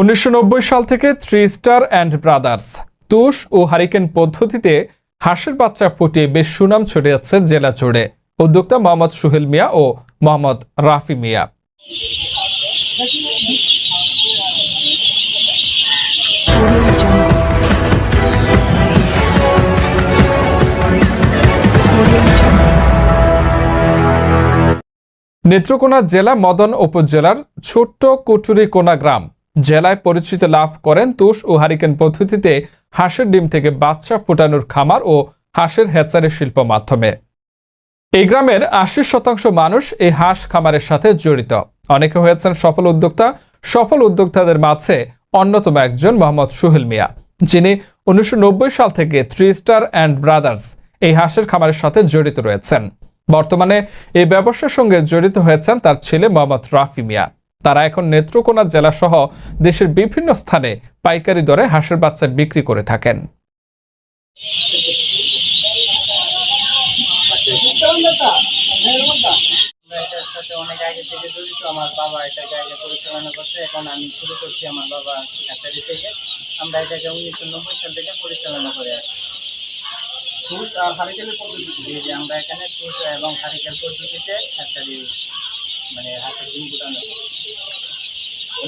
উনিশশো নব্বই সাল থেকে থ্রি স্টার অ্যান্ড ব্রাদার্স তুষ ও হারিকেন পদ্ধতিতে হাঁসের বাচ্চা ফুটিয়ে বেশ সুনাম ছড়িয়েছে জেলা জুড়ে। উদ্যোক্তা মোহাম্মদ সুহেল মিয়া ও মোহাম্মদ রাফি মিয়া। নেত্রকোনা জেলা মদন উপজেলার ছোট্ট কুটুরিকোনা গ্রাম। জেলায় পরিচিতি লাভ করেন তুষ ও হারিকেন পদ্ধতিতে হাঁসের ডিম থেকে বাচ্চা ফোটানোর খামার ও হাঁসের হ্যাচারি শিল্প মাধ্যমে। এই গ্রামের আশি শতাংশ মানুষ এই হাঁস খামারের সাথে জড়িত। অনেকে হয়েছেন সফল উদ্যোক্তা, সফল উদ্যোক্তাদের মাঝে অন্যতম একজন মোহাম্মদ সুহেল মিয়া, যিনি উনিশশো নব্বই সাল থেকে থ্রি স্টার অ্যান্ড ব্রাদার্স এই হাঁসের খামারের সাথে জড়িত রয়েছেন। বর্তমানে এই ব্যবসার সঙ্গে জড়িত হয়েছেন তার ছেলে মোহাম্মদ রাফি মিয়া। তারা এখন নেত্রকোনা জেলা সহ দেশের বিভিন্ন স্থানে পাইকারি দরে হাঁসের বাচ্চা বিক্রি করে থাকেন। পরিচালনা শুরু করছি আমার বাবা আমরা এটাকে পরিচালনা পদ্ধতিতে আমরা এখানে এবং হারিকেল পদ্ধতিতে মানে হাতের ডিম ফুটানো।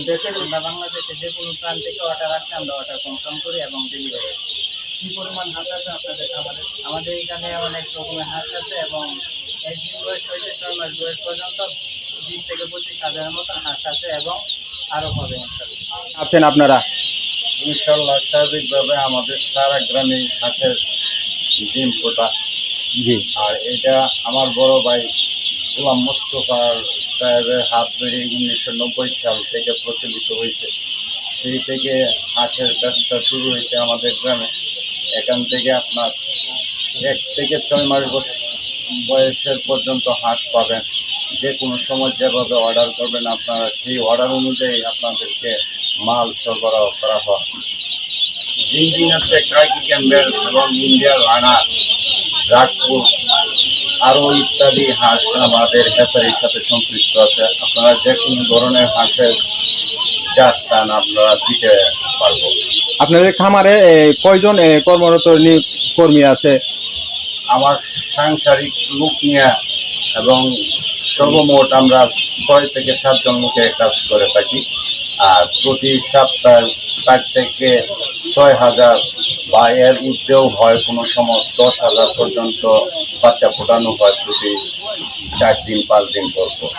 দেশের আমরা বাংলাদেশে যে কোনো প্রান্ত থেকে অর্ডার আসছে আমরা অর্ডার কনফার্ম করি এবং ডেলিভারি কী পরিমাণ হাঁস আছে আপনাদের? আমাদের আমাদের এখানে অনেক রকমের হাঁস আছে এবং একদিন বয়স হয়েছে ছয় মাস বয়স পর্যন্ত বিশ থেকে পঁচিশ হাজারের মতন হাঁস আছে এবং আরও হবে আছেন আপনারা? ইনশাল্লাহ স্বাভাবিকভাবে আমাদের সারা গ্রামে হাঁসের ডিম ফোটা। জি। আর এটা আমার বড় ভাই গোলাম মোস্তফার সাহেবের হাত ধরে উনিশশো নব্বই সাল থেকে প্রচলিত হয়েছে। সেই থেকে হাঁসের ব্যবসা শুরু হয়েছে আমাদের গ্রামে। এখান থেকে আপনার এক থেকে ছয় মাস বয়স- বয়সের পর্যন্ত হাঁস পাবেন। যে কোনো সময় যেভাবে অর্ডার করবেন আপনারা, সেই অর্ডার অনুযায়ী আপনাদেরকে মাল সরবরাহ করা হয়। জিনজিন আছে ক্রাইকি ক্যাম্বেল এবং ইন্ডিয়ার রানা রাগপুর আরও ইত্যাদি হাঁস আমাদের হ্যাচারির সাথে সম্পৃক্ত আছে। আপনারা যে কোনো ধরনের হাঁসের জাত চান আপনারা দিতে পারব। আপনাদের খামারে কয়জন কর্মরত কর্মী আছে? আমার সাংসারিক লোক নিয়ে এবং সর্বমোট আমরা ছয় থেকে সাতজন মুখে কাজ করে থাকি। আর প্রতি সপ্তাহে চার থেকে ছয় হাজার বা এর উর্ধেও হয়, কোনো সময় দশ হাজার পর্যন্ত বাচ্চা ফোটানো হয় প্রতি চার দিন, পাঁচ দিন পর পর।